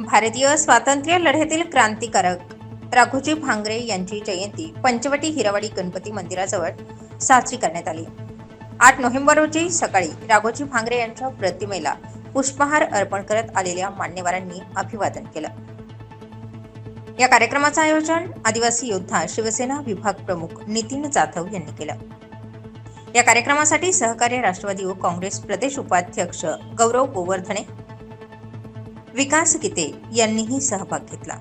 भारतीय स्वातंत्र्य लढ्यातील क्रांतिकारक राघोजी भांगरे यांची जयंती पंचवटी हिरावाडी गणपती मंदिराजवळ साजरी करण्यात आली. आठ नोव्हेंबर रोजी सकाळी राघोजी भांगरे यांच्या प्रतिमेला पुष्पहार अर्पण करत आलेल्या मान्यवरांनी अभिवादन केलं. या कार्यक्रमाचं आयोजन आदिवासी योद्धा शिवसेना विभाग प्रमुख नितीन जाधव यांनी केलं. या कार्यक्रमासाठी सहकार्य राष्ट्रवादी व काँग्रेस प्रदेश उपाध्यक्ष गौरव गोवर्धने विकास गीते यांनीही सहभाग घेतला.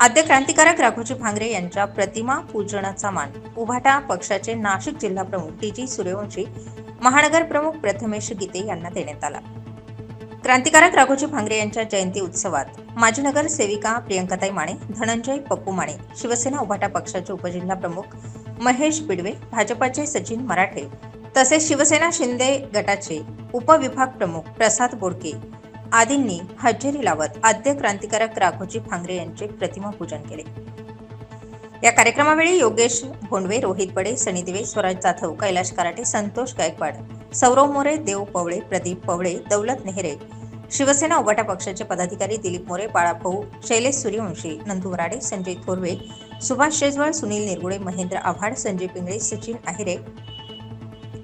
आद्य क्रांतिकारक राघोजी भांगरे यांच्या प्रतिमा पूजनाचा मान उभाटा पक्षाचे नाशिक जिल्हा प्रमुख टी जी सूर्यवंशी महानगर प्रमुख प्रथमेश गीते यांना देण्यात आला. क्रांतिकारक राघोजी भांगरे यांच्या जयंती उत्सवात माजी नगर सेविका प्रियंकाताई माने धनंजय पप्पू माने शिवसेना उभाटा पक्षाचे उपजिल्हा प्रमुख महेश बिडवे भाजपाचे सचिन मराठे तसेच शिवसेना शिंदे गटाचे उपविभाग प्रमुख प्रसाद बोडके आदींनी हजेरी लावत आद्य क्रांतिकारक राघोजी भांगरे यांचे प्रतिमा पूजन केले. या कार्यक्रमावेळी योगेश भोंडवे रोहित बडे सनी दिवे स्वराज जाधव कैलाश कराटे संतोष गायकवाड सौरव मोरे देव पवळे प्रदीप पवळे दौलत नेहरे शिवसेना उभाटा पक्षाचे पदाधिकारी दिलीप मोरे बाळाभाऊ शैलेश सूर्यवंशी नंदू वराडे संजय थोरवे सुभाष शेजवळ सुनील निरगुडे महेंद्र आव्हाड संजय पिंगळे सचिन आहिरे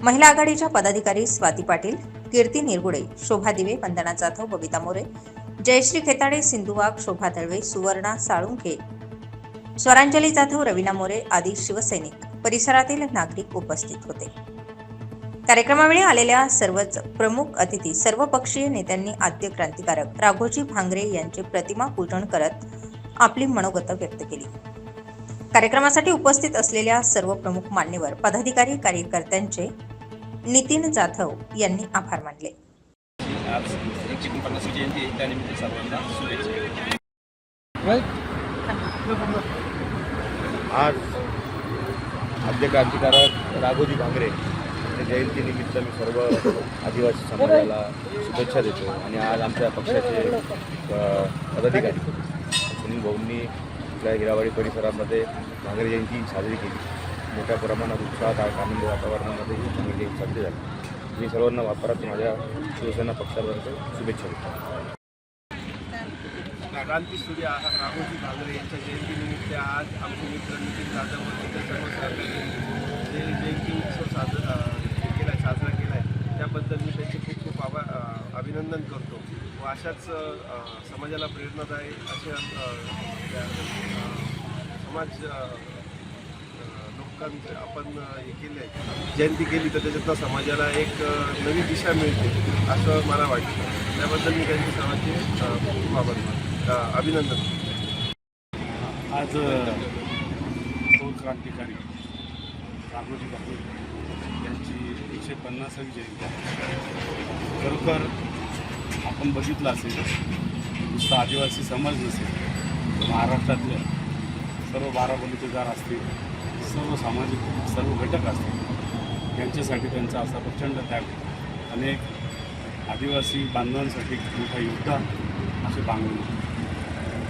महिला आघाडीच्या पदाधिकारी स्वाती पाटील कीर्ती निरगुडे शोभा दिवे वंदना जाधव बबिता मोरे जयश्री खेताडे सिंधू वाघ शोभा दळवे सुवर्णा साळुंखे स्वरांजली जाधव रवीना मोरे आदी शिवसैनिक परिसरातील नागरिक उपस्थित होते. कार्यक्रमावेळी आलेल्या सर्वच प्रमुख अतिथी सर्वपक्षीय नेत्यांनी आद्य क्रांतिकारक राघोजी भांगरे यांचे प्रतिमा पूजन करत आपली मनोगत व्यक्त केली. कार्यक्रमासाठी उपस्थित असलेल्या सर्व प्रमुख मान्यवर पदाधिकारी कार्यकर्त्यांचे नितीन जाधव यांनी आभार मानले. आज एकशे जयंती आहे त्यानिमित्त सर्वांना शुभेच्छा. आज आद्य क्रांतिकारक राघोजी भांगरे यांच्या जयंतीनिमित्त मी सर्व आदिवासी समाजाला शुभेच्छा देतो आणि आज आमच्या पक्षाचे पदाधिकारी सुनील भाऊंनी आपल्या हिरावाडी परिसरामध्ये भांगरे जयंती साजरी केली. मोठ्या प्रमाणात उत्साहात आणि आनंद वातावरणामध्ये ही भांगरे साजरी झाली मी सर्वांना वापरात माझ्या शिवसेना पक्षाबद्दल शुभेच्छा देतो. क्रांती सूर्य राघोजी भांगरे यांच्या जयंतीनिमित्त आज आमचे मित्र नितीन जाधव ते जयंती उत्सव साजरा केला आहे साजरा केला आहे त्याबद्दल मी त्यांचे खूप खूप आभा अभिनंदन करतो व अशाच समाजाला प्रेरणादायी असे समाज अ, आपण हे केले आहे जयंती केली तर त्याच्यातनं समाजाला एक नवी दिशा मिळते असं मला वाटतं. त्याबद्दल मी त्यांच्या सर्वांचे खूप आभार अभिनंदन. आज थोर क्रांतिकारी राघोजी बापू यांची एकशे पन्नासावी जयंती आहे. खरोखर आपण बघितलं असेल नुसता आदिवासी समाज नसेल महाराष्ट्रातल्या सर्व बारा बलुतेदार असतील सर्व सामाजिक सर्व घटक असतील यांच्यासाठी त्यांचा असा प्रचंड त्याग. अनेक आदिवासी बांधवांसाठी मोठा योद्धा असे बांगले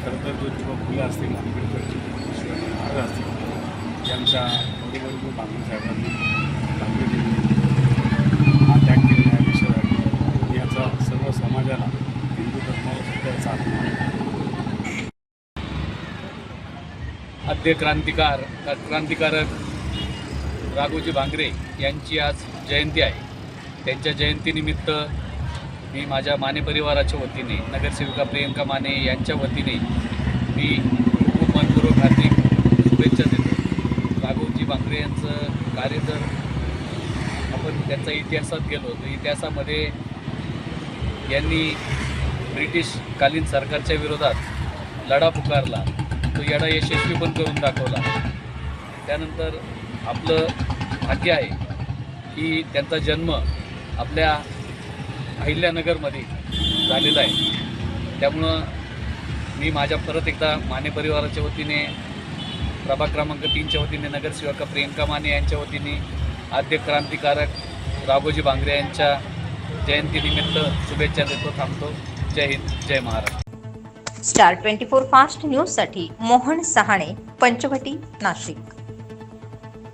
खरं तर ज्योतिबा फुले असतील आंबेडकर शिवाजी महाराज असतील यांच्या बरोबर जो साहेबांनी बांगणे दिली हा त्याग केलेला आहे देशासाठी याचा सर्व समाजाला हिंदू धर्माला सुद्धा याचा अभिमान आहे आद्य क्रांतिकार क्रांतिकारक राघोजी भांगरे यांची आज जयंती आहे. त्यांच्या जयंतीनिमित्त मी माझ्या माने परिवाराच्या वतीने नगरसेविका प्रियंका माने यांच्या वतीने मी खूप मनपूर्वक हार्दिक शुभेच्छा देतो. राघोजी भांगरे यांचं कार्य जर आपण त्यांचा इतिहासात गेलो तर इतिहासामध्ये यांनी ब्रिटिशकालीन सरकारच्या विरोधात लढा पुकारला. तो लढा यशस्वी पण करून दाखवला. त्यानंतर आपलं भाग्य आहे की त्यांचा जन्म आपल्या अहिल्यानगरमध्ये झालेला आहे. त्यामुळं मी माझ्या परत एकदा माने परिवाराच्या वतीने प्रभाग क्रमांक तीनच्या वतीने नगरसेवका प्रियंका माने यांच्या वतीने आद्य क्रांतिकारक राघोजी भांगरे यांच्या जयंतीनिमित्त शुभेच्छा देतो थांबतो. जय हिंद जय Maharashtra. Star twenty four fast न्यूजसाठी मोहन सहाणे पंचवटी नाशिक.